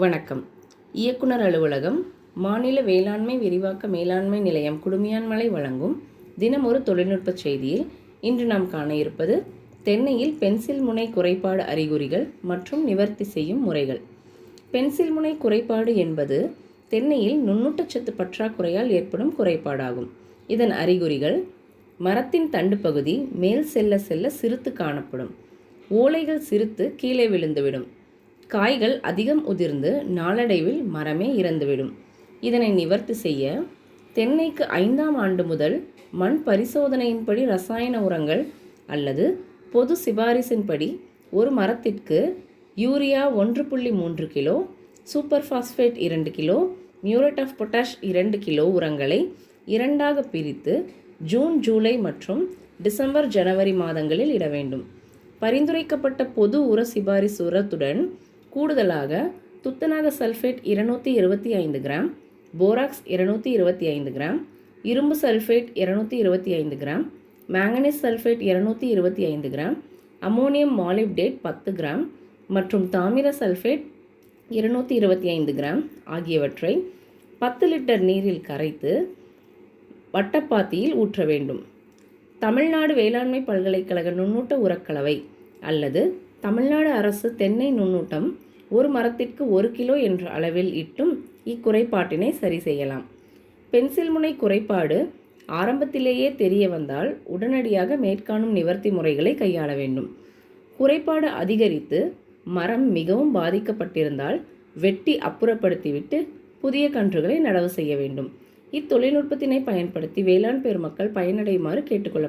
வணக்கம். இயக்குனர் அலுவலகம் மாநில வேளாண்மை விரிவாக்க மேலாண்மை நிலையம் குடுமியான்மலை வழங்கும் தினம் ஒரு தொழில்நுட்ப செய்தியில் இன்று நாம் காண இருப்பது தென்னையில் பென்சில் முனை குறைபாடு அறிகுறிகள் மற்றும் நிவர்த்தி செய்யும் முறைகள். பென்சில் முனை குறைபாடு என்பது தென்னையில் நுண்ணூட்டச்சத்து பற்றாக்குறையால் ஏற்படும் குறைபாடாகும். இதன் அறிகுறிகள் மரத்தின் தண்டு பகுதி மேல் செல்ல செல்ல சிறுத்து காணப்படும். ஓலைகள் சிறுத்து கீழே விழுந்துவிடும். காய்கள் அதிகம் உதிர்ந்து நாளடைவில் மரமே இறந்துவிடும். இதனை நிவர்த்தி செய்ய தென்னைக்கு ஐந்தாம் ஆண்டு முதல் மண் பரிசோதனையின்படி ரசாயன உரங்கள் அல்லது பொது சிபாரிசின்படி ஒரு மரத்திற்கு யூரியா ஒன்று புள்ளி மூன்று கிலோ சூப்பர் ஃபாஸ்பேட் இரண்டு கிலோ மியூரேட் ஆஃப் பொட்டாஷ் இரண்டு கிலோ உரங்களை இரண்டாக பிரித்து ஜூன் ஜூலை மற்றும் டிசம்பர் ஜனவரி மாதங்களில் இட வேண்டும். பரிந்துரைக்கப்பட்ட பொது உர சிபாரிசு உரத்துடன் கூடுதலாக துத்தநாக சல்ஃபேட் இருநூற்றி இருபத்தி ஐந்து கிராம் போராக்ஸ் இருநூற்றி இருபத்தி ஐந்து கிராம் இரும்பு சல்ஃபேட் இருநூற்றி இருபத்தி ஐந்து கிராம் மேங்கனீஸ் சல்ஃபேட் இருநூற்றி இருபத்தி ஐந்து கிராம் அமோனியம் மாலிப்டேட் பத்து கிராம் மற்றும் தாமிர சல்ஃபேட் இருநூற்றி இருபத்தி ஐந்து கிராம் ஆகியவற்றை பத்து லிட்டர் நீரில் கரைத்து வட்டப்பாத்தியில் ஊற்ற வேண்டும். தமிழ்நாடு வேளாண்மை பல்கலைக்கழக நுண்ணூட்ட உரக்கலவை அல்லது தமிழ்நாடு அரசு தென்னை நுண்ணூட்டம் ஒரு மரத்திற்கு ஒரு கிலோ என்ற அளவில் இட்டும் இக்குறைபாட்டினை சரி செய்யலாம். பென்சில் முனை குறைபாடு ஆரம்பத்திலேயே தெரிய வந்தால் உடனடியாக மேற்காணும் நிவர்த்தி முறைகளை கையாள வேண்டும். குறைபாடு அதிகரித்து மரம் மிகவும் பாதிக்கப்பட்டிருந்தால் வெட்டி அப்புறப்படுத்திவிட்டு புதிய கன்றுகளை நடவு செய்ய வேண்டும். இத்தொழில்நுட்பத்தினை பயன்படுத்தி வேளாண் பெருமக்கள் பயனடையுமாறு கேட்டுக்கொள்ள